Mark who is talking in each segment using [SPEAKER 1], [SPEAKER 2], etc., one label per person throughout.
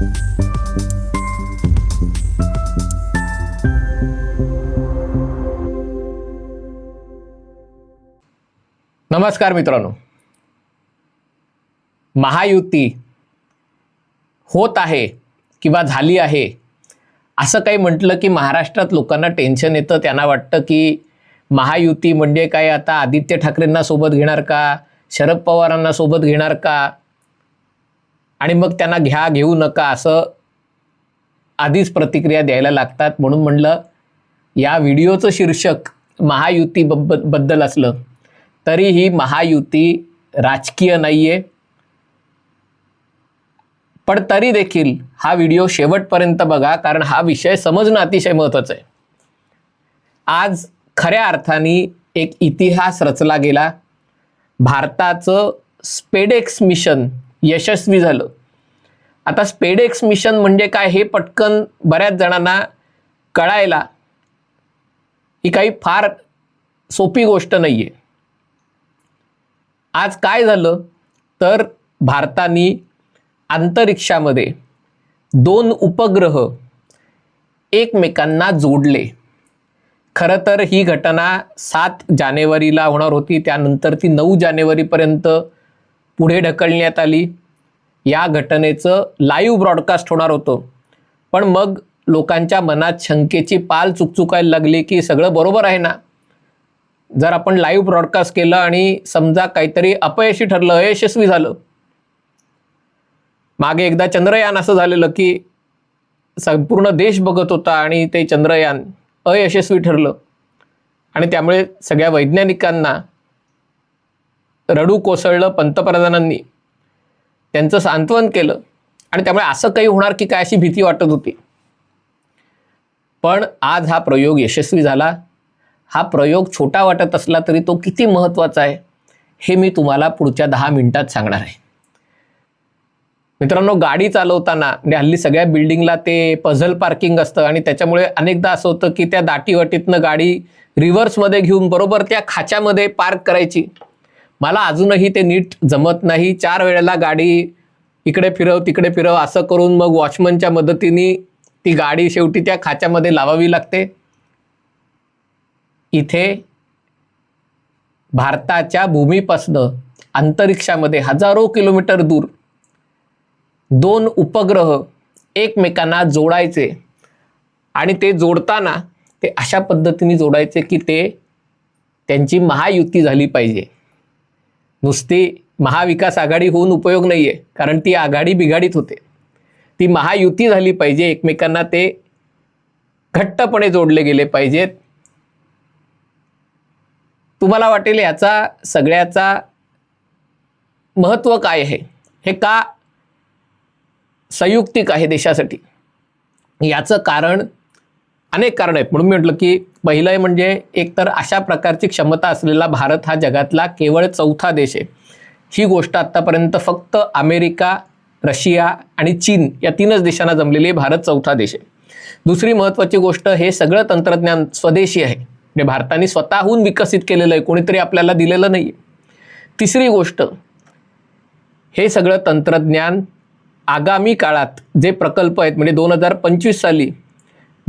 [SPEAKER 1] नमस्कार मित्रांनो. महायुती होत आहे किंवा झाली आहे असं काही म्हटलं की महाराष्ट्रात लोकांना टेन्शन येतं. त्यांना वाटतं की महायुती म्हणजे काय? आता आदित्य ठाकरेंना सोबत घेणार का? शरद पवारांना सोबत घेणार का? आणि मग त्यांना घ्या घेऊ नका असं आधीच प्रतिक्रिया द्यायला लागतात. म्हणून म्हणलं या व्हिडिओचं शीर्षक महायुती बबबद्दल असलं तरी ही महायुती राजकीय नाही आहे पण तरी देखील हा व्हिडिओ शेवटपर्यंत बघा कारण हा विषय समजणं अतिशय महत्त्वाचं आहे. आज खऱ्या अर्थाने एक इतिहास रचला गेला. भारताचं स्पेडेक्स मिशन यशस्वी झालं. आता स्पेडेक्स मिशन म्हणजे काय हे पटकन बऱ्याच जणांना कळायला ही काही फार सोपी गोष्ट नाही आहे आज काय झालं? तर भारताने अंतरिक्षामध्ये दोन उपग्रह एकमेकांना जोडले. खरं तर ही घटना सात जानेवारीला होणार होती त्यानंतर ती नऊ जानेवारीपर्यंत पुढे ढकलण्यात आली. या घटनेचं लाईव्ह ब्रॉडकास्ट होणार होतं. पण मग लोकांच्या मनात शंकेची पाल चुकचुकायला लागली की सगळं बरोबर आहे ना? जर आपण लाईव्ह ब्रॉडकास्ट केलं आणि समजा काहीतरी अपयशी ठरलं अयशस्वी झालं. मागे एकदा चंद्रयान असं झालेलं की संपूर्ण देश बघत होता आणि ते चंद्रयान अयशस्वी ठरलं. आणि त्यामुळे सगळ्या वैज्ञानिकांना रडू कोसळलं पंतप्रधानांनी. त्यांचं सांत्वन केलं. आणि त्यामुळे असं काही होणार की काय अशी भीती वाटत होती. पण आज हा प्रयोग यशस्वी झाला. हा प्रयोग छोटा वाटत असला तरी तो किती महत्त्वाचा आहे हे मी तुम्हाला पुढच्या दहा मिनिटात सांगणार आहे. मित्रांनो गाडी चालवताना म्हणजे हल्ली सगळ्या बिल्डिंगला ते पझल पार्किंग असतं आणि त्याच्यामुळे अनेकदा असं होतं की त्या दाटीवाटीतनं गाडी रिव्हर्समध्ये घेऊन बरोबर त्या खाच्यामध्ये पार्क करायची. मला अजूनही ते नीट जमत नाही. चार वेळेला गाडी इकडे फिरव तिकडे फिरव असं करून मग वॉचमनच्या मदतीने ती गाडी शेवटी त्या खाच्यामध्ये लावावी लागते. इथे भारताच्या भूमीपासनं अंतरिक्षामध्ये हजारो किलोमीटर दूर दोन उपग्रह एकमेकांना जोडायचे आणि ते जोडताना ते अशा पद्धतीने जोडायचे की ते त्यांची महायुती झाली पाहिजे. नुसती महाविकास आघाडी होऊन उपयोग नाही आहे कारण ती आघाडी बिघाडीत होते. ती महायुती झाली पाहिजे एकमेकांना ते घट्टपणे जोडले गेले पाहिजेत. तुम्हाला वाटेल याचा सगळ्याचा महत्त्व काय आहे? हे का संयुक्तिक आहे देशासाठी? याचं कारण अनेक कारण आहेत. म्हणून मी म्हटलं की पहिलं आहे म्हणजे एकतर अशा प्रकारची क्षमता असलेला भारत हा जगातला केवळ चौथा देश आहे. ही गोष्ट आत्तापर्यंत फक्त अमेरिका रशिया आणि चीन या तीनच देशांना जमलेली आहे. भारत चौथा देश आहे. दुसरी महत्त्वाची गोष्ट हे सगळं तंत्रज्ञान स्वदेशी आहे. म्हणजे भारताने स्वतःहून विकसित केलेलं आहे. कोणीतरी आपल्याला दिलेलं नाही आहे तिसरी गोष्ट हे सगळं तंत्रज्ञान आगामी काळात जे प्रकल्प आहेत म्हणजे दोन हजार पंचवीस साली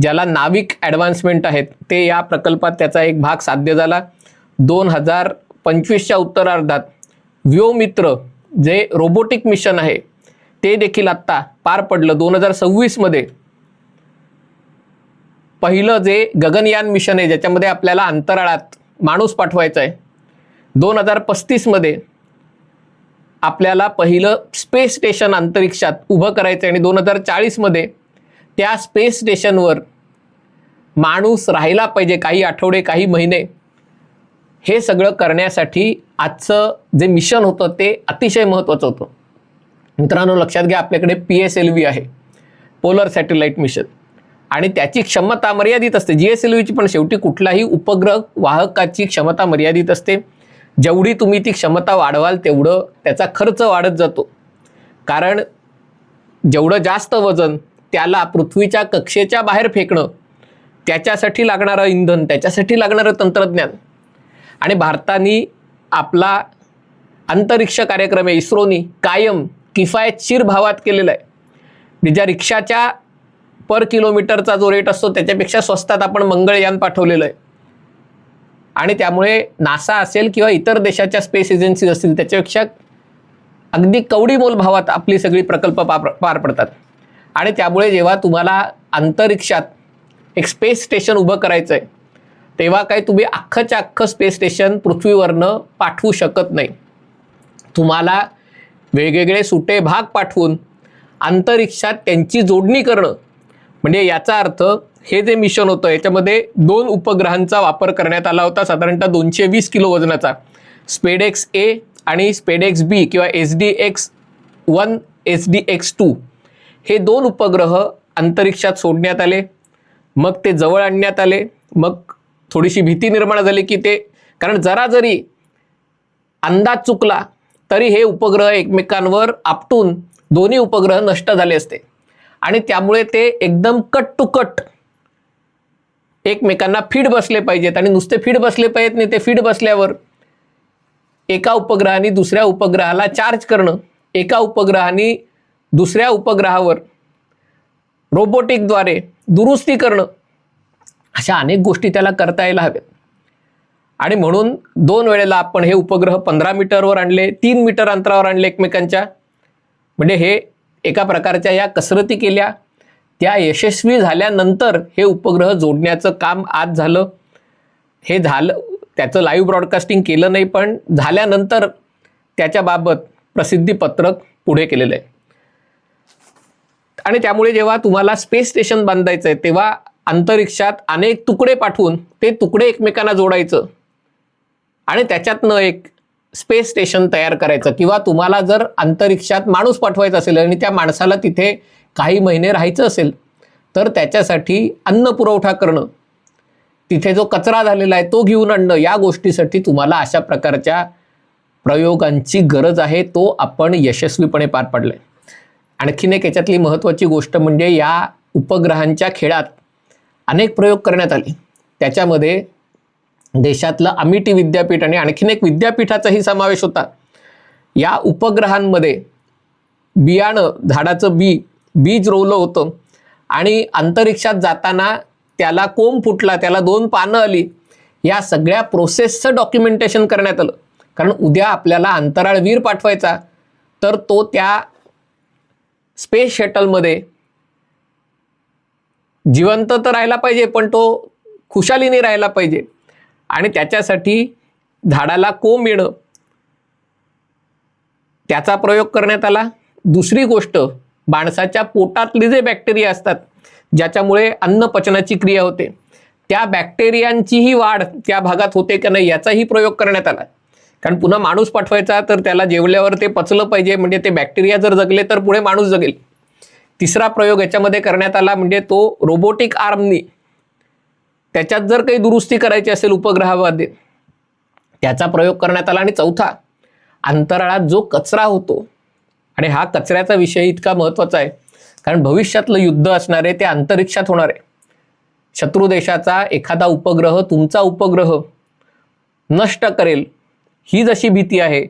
[SPEAKER 1] ज्याला नाविक ॲडव्हान्समेंट आहेत ते या प्रकल्पात त्याचा एक भाग साध्य झाला. दोन हजार पंचवीसच्या उत्तरार्धात व्योमित्र जे रोबोटिक मिशन आहे ते देखील आत्ता पार पडलं. दोन हजार सव्वीसमध्ये पहिलं जे गगनयान मिशन आहे ज्याच्यामध्ये आपल्याला अंतराळात माणूस पाठवायचा आहे दोन हजार पस्तीसमध्ये आपल्याला पहिलं स्पेस स्टेशन अंतरिक्षात उभं करायचं आहे आणि दोन हजार चाळीसमध्ये त्या स्पेस स्टेशनवर माणूस राहायला पाहिजे काही आठवडे काही महिने. हे सगळं करण्यासाठी आजचं जे मिशन होतं ते अतिशय महत्त्वाचं होतं. मित्रांनो लक्षात घ्या आपल्याकडे पी एस एल व्ही आहे. पोलर सॅटेलाईट मिशन आणि त्याची क्षमता मर्यादित असते. जी एस एल व्हीची पण शेवटी कुठलाही उपग्रह वाहकाची क्षमता मर्यादित असते. जेवढी तुम्ही ती क्षमता वाढवाल तेवढं त्याचा खर्च वाढत जातो. कारण जेवढं जास्त वजन त्याला पृथ्वीच्या कक्षेच्या बाहेर फेकणं त्याच्यासाठी लागणारं इंधन त्याच्यासाठी लागणारं तंत्रज्ञान. आणि भारताने आपला अंतरिक्ष कार्यक्रम आहे इस्रोनी कायम किफायतशीर भावात केलेला आहे. म्हणजे ज्या रिक्षाच्या पर किलोमीटरचा जो रेट असतो त्याच्यापेक्षा स्वस्तात आपण मंगळयान पाठवलेलं आहे. आणि त्यामुळे नासा असेल किंवा इतर देशाच्या स्पेस एजन्सीज असतील त्याच्यापेक्षा अगदी कवडीमोल भावात आपली सगळी प्रकल्प पार पार पडतात. आणि त्यामुळे जेव्हा तुम्हाला अंतरिक्षात एक स्पेस स्टेशन उभं करायचं आहे तेव्हा काही तुम्ही अख्खंच्या अख्खं स्पेस स्टेशन पृथ्वीवरनं पाठवू शकत नाही. तुम्हाला वेगवेगळे सुटे भाग पाठवून अंतरिक्षात त्यांची जोडणी करणं. म्हणजे याचा अर्थ हे जे मिशन होतं याच्यामध्ये दोन उपग्रहांचा वापर करण्यात आला होता साधारणतः दोनशे वीस किलो वजनाचा. स्पेडेक्स ए आणि स्पेडेक्स बी किंवा S D X one S D X two हे दोन उपग्रह अंतरिक्षात सोडण्यात आले. मग ते जवळ आणण्यात आले. मग थोडीशी भीती निर्माण झाली की ते कारण जरा जरी अंदाज चुकला तरी हे उपग्रह एकमेकांवर आपटून दोन्ही उपग्रह नष्ट झाले असते. आणि त्यामुळे ते एकदम कट टू कट एकमेकांना फीड बसले पाहिजेत. आणि नुसते फीड बसले पाहिजेत नाही ते फीड बसल्यावर एका उपग्रहाने दुसऱ्या उपग्रहाला चार्ज करणं एका उपग्रहाने दुसऱ्या उपग्रहावर रोबोटिकद्वारे दुरुस्ती करणं. अशा अनेक गोष्टी त्याला करता यायला हव्यात. आणि म्हणून दोन वेळेला आपण हे उपग्रह पंधरा मीटरवर आणले तीन मीटर अंतरावर आणले एकमेकांच्या. म्हणजे हे एका प्रकारच्या या कसरती केल्या. त्या यशस्वी झाल्यानंतर हे उपग्रह जोडण्याचं काम आज झालं. हे झालं त्याचं लाईव्ह ब्रॉडकास्टिंग केलं नाही पण झाल्यानंतर त्याच्याबाबत प्रसिद्धीपत्रक पुढे केलेलं आहे. आणि त्यामुळे जेव्हा तुम्हाला स्पेस स्टेशन बांधायचं आहे तेव्हा अंतरिक्षात अनेक तुकडे पाठवून ते तुकडे एकमेकांना जोडायचं. आणि त्याच्यातनं एक स्पेस स्टेशन तयार करायचं. किंवा तुम्हाला जर अंतरिक्षात माणूस पाठवायचा असेल आणि त्या माणसाला तिथे काही महिने राहायचं असेल तर त्याच्यासाठी अन्न पुरवठा करणं तिथे जो कचरा झालेला आहे तो घेऊन आणणं या गोष्टीसाठी तुम्हाला अशा प्रकारच्या प्रयोगांची गरज आहे तो आपण यशस्वीपणे पार पाडलाय. आणखीन एक याच्यातली महत्त्वाची गोष्ट म्हणजे या उपग्रहांच्या खेळात अनेक प्रयोग करण्यात आले. त्याच्यामध्ये देशातलं अमिटी विद्यापीठ आणि आणखीन एक विद्यापीठाचाही समावेश होता. या उपग्रहांमध्ये बियाणं झाडाचं बी बीज रोवलं होतं आणि अंतरिक्षात जाताना त्याला कोंब फुटला त्याला दोन पानं आली. या सगळ्या प्रोसेसचं डॉक्युमेंटेशन करण्यात आलं. कारण उद्या आपल्याला अंतराळवीर पाठवायचा. तर तो त्या स्पेस शटलमध्ये जिवंत तर राहायला पाहिजे पण तो खुशालीने राहायला पाहिजे. आणि त्याच्यासाठी झाडाला कोंब येणं. त्याचा प्रयोग करण्यात आला. दुसरी गोष्ट माणसाच्या पोटातले जे बॅक्टेरिया असतात ज्याच्यामुळे अन्न पचनाची क्रिया होते त्या बॅक्टेरियांचीही वाढ त्या भागात होते का नाही याचाही प्रयोग करण्यात आला. कारण पुन्हा माणूस पाठवायचा तर त्याला जेवल्यावर ते पचलं पाहिजे म्हणजे ते बॅक्टेरिया जर जगले तर पुढे माणूस जगेल. तिसरा प्रयोग याच्यामध्ये करण्यात आला म्हणजे तो रोबोटिक आर्मनी त्याच्यात जर काही दुरुस्ती करायची असेल उपग्रहामध्ये त्याचा प्रयोग करण्यात आला. आणि चौथा अंतराळात जो कचरा होतो आणि हा कचऱ्याचा विषय इतका महत्त्वाचा आहे कारण भविष्यातलं युद्ध असणार आहे ते अंतरिक्षात होणार आहे. शत्रू देशाचा एखादा उपग्रह तुमचा उपग्रह नष्ट करेल. ही जशी भीती आहे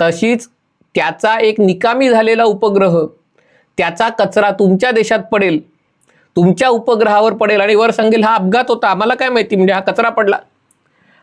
[SPEAKER 1] तशीच त्याचा एक निकामी झालेला उपग्रह त्याचा कचरा तुमच्या देशात पडेल तुमच्या उपग्रहावर पडेल आणि वर सांगेल हा अपघात होता आम्हाला काय माहिती म्हणजे हा कचरा पडला.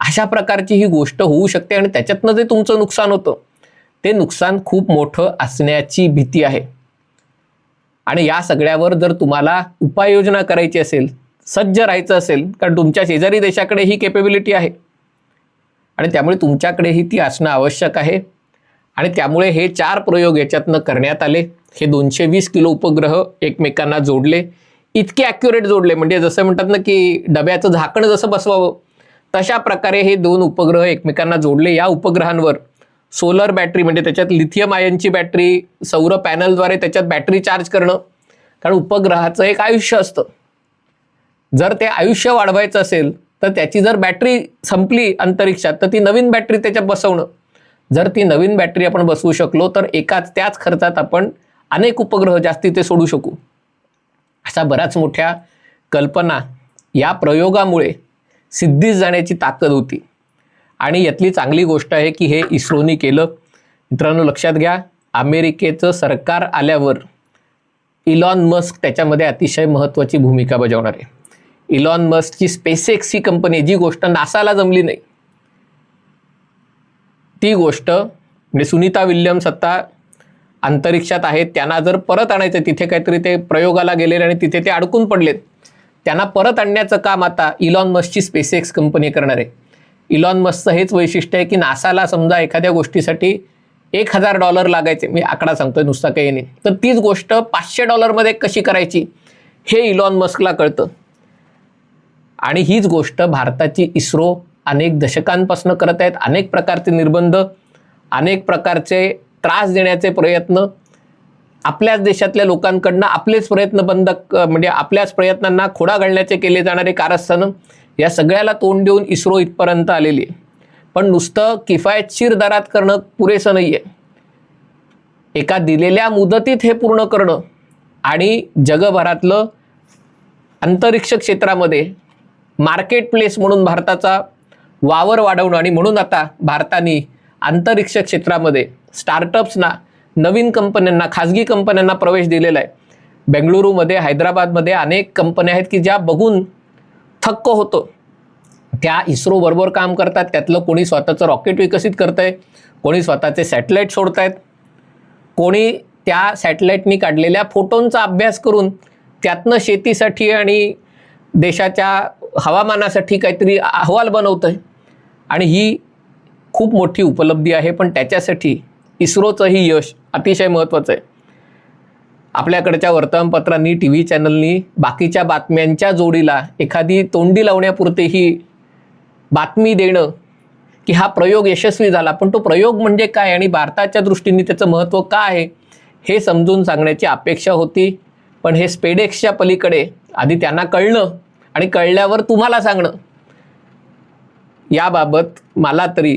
[SPEAKER 1] अशा प्रकारची ही गोष्ट होऊ शकते आणि त्याच्यातनं जे तुमचं नुकसान होतं ते नुकसान खूप मोठं असण्याची भीती आहे. आणि या सगळ्यावर जर तुम्हाला उपाययोजना करायची असेल सज्ज राहायचं असेल कारण तुमच्या शेजारी देशाकडे ही केपेबिलिटी आहे आणि त्यामुळे तुमच्याकडेही ती असणं आवश्यक आहे. आणि त्यामुळे हे चार प्रयोग याच्यातनं करण्यात आले. हे दोनशे वीस किलो उपग्रह एकमेकांना जोडले. इतके ॲक्युरेट जोडले. म्हणजे जसं म्हणतात ना की डब्याचं झाकण जसं बसवावं तशा प्रकारे हे दोन उपग्रह एकमेकांना जोडले. या उपग्रहांवर सोलर बॅटरी म्हणजे त्याच्यात लिथियम आयनची बॅटरी सौर पॅनलद्वारे त्याच्यात बॅटरी चार्ज करणं कारण उपग्रहाचं एक आयुष्य असतं. जर ते आयुष्य वाढवायचं असेल तर त्याची जर बॅटरी संपली अंतरिक्षात तर ती नवीन बॅटरी त्याच्यात बसवणं. जर ती नवीन बॅटरी आपण बसवू शकलो तर एकाच त्याच खर्चात आपण अनेक उपग्रह जास्ती ते सोडू शकू. अशा बऱ्याच मोठ्या कल्पना या प्रयोगामुळे सिद्धीस जाण्याची ताकद होती. आणि यातली चांगली गोष्ट आहे की हे इस्रोनी केलं. मित्रांनो लक्षात घ्या अमेरिकेचं सरकार आल्यावर इलॉन मस्क त्याच्यामध्ये अतिशय महत्त्वाची भूमिका बजावणार आहे. इलॉन मस्कची स्पेसएक्स ही कंपनी आहे, जी गोष्ट नासाला जमली नाही. ती गोष्ट म्हणजे सुनीता विल्यम्स आता अंतरिक्षात आहेत त्यांना जर परत आणायचं तिथे काहीतरी ते प्रयोगाला गेलेले आणि तिथे ते अडकून पडलेत. त्यांना परत आणण्याचं काम आता इलॉन मस्कची स्पेसएक्स कंपनी करणार आहे. इलॉन मस्कचं हेच वैशिष्ट्य आहे की नासाला समजा एखाद्या गोष्टीसाठी एक हजार डॉलर लागायचे. मी आकडा सांगतोय नुसता काही नाही. तर तीच गोष्ट पाचशे डॉलरमध्ये कशी करायची हे इलॉन मस्कला कळतं. आणि हीच गोष्ट भारताची इस्रो अनेक दशकांपासून करत आहेत. अनेक प्रकारचे निर्बंध अनेक प्रकारचे त्रास देण्याचे प्रयत्न. आपल्याच देशातल्या लोकांकडनं आपलेच प्रयत्न बंद म्हणजे आपल्याच प्रयत्नांना खोडा घालण्याचे केले जाणारे कारस्थानं या सगळ्याला तोंड देऊन इस्रो इथपर्यंत आलेली आहे. पण नुसतं किफायतशीर दरात करणं पुरेसं नाही आहे एका दिलेल्या मुदतीत हे पूर्ण करणं आणि जगभरातलं अंतरिक्ष क्षेत्रामध्ये मार्केट प्लेस म्हणून भारताचा वावर वाढवणं आणि म्हणून आता भारताने अंतरिक्ष क्षेत्रामध्ये स्टार्टअप्सना नवीन कंपन्यांना खाजगी कंपन्यांना प्रवेश दिलेला आहे. बेंगळुरूमध्ये हैदराबादमध्ये अनेक कंपन्या आहेत की ज्या बघून थक्क होतो. त्या इस्रोबरोबर काम करतात. त्यातलं कोणी स्वतःचं रॉकेट विकसित करत आहे कोणी स्वतःचे सॅटेलाईट सोडत आहेत कोणी त्या सॅटेलाईटनी काढलेल्या फोटोंचा अभ्यास करून त्यातनं शेतीसाठी आणि देशाच्या हवामानासाठी काहीतरी अहवाल बनवतं आहे आणि ही खूप मोठी उपलब्धी आहे पण त्याच्यासाठी इस्रोचंही यश अतिशय महत्त्वाचं आहे. आपल्याकडच्या वर्तमानपत्रांनी टी व्ही चॅनलनी बाकीच्या बातम्यांच्या जोडीला एखादी तोंडी लावण्यापुरते ही बातमी देणं की हा प्रयोग यशस्वी झाला पण तो प्रयोग म्हणजे काय? आणि भारताच्या दृष्टीने त्याचं महत्त्व का आहे? हे समजून सांगण्याची अपेक्षा होती पण हे स्पेडेक्सच्या पलीकडे आधी त्यांना कळणं आणि कळल्यावर तुम्हाला सांगणं. याबाबत मला तरी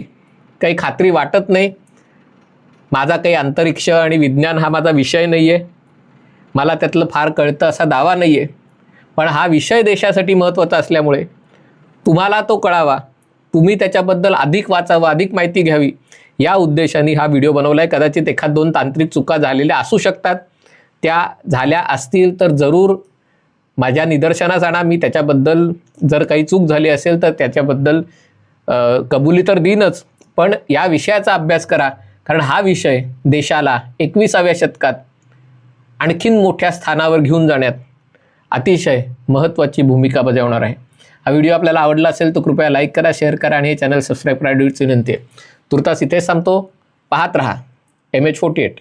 [SPEAKER 1] काही खात्री वाटत नाही. माझा काही अंतरिक्ष आणि विज्ञान हा माझा विषय नाही आहे मला त्यातलं फार कळतं असा दावा नाही आहे पण हा विषय देशासाठी महत्त्वाचा असल्यामुळे तुम्हाला तो कळावा. तुम्ही त्याच्याबद्दल अधिक वाचावं अधिक माहिती घ्यावी. या उद्देशाने हा व्हिडिओ बनवला आहे कदाचित एखाद दोन तांत्रिक चुका झालेल्या असू शकतात. त्या झाल्या असतील तर जरूर माझ्या निदर्शनास आणा मी त्याच्याबद्दल जर काही चूक झाली असेल तर त्याच्याबद्दल कबुली तर देईनच. पण या विषयाचा अभ्यास करा कारण हा विषय देशाला एकविसाव्या शतकात आणखीन मोठ्या स्थानावर घेऊन जाण्यात अतिशय महत्त्वाची भूमिका बजावणार आहे. हा व्हिडिओ आपल्याला आवडला असेल तर कृपया लाईक करा शेअर करा आणि हे चॅनल सबस्क्राईब करायची विनंती आहे. तुर्तास इथेच सांगतो पाहत रहा. M H forty eight.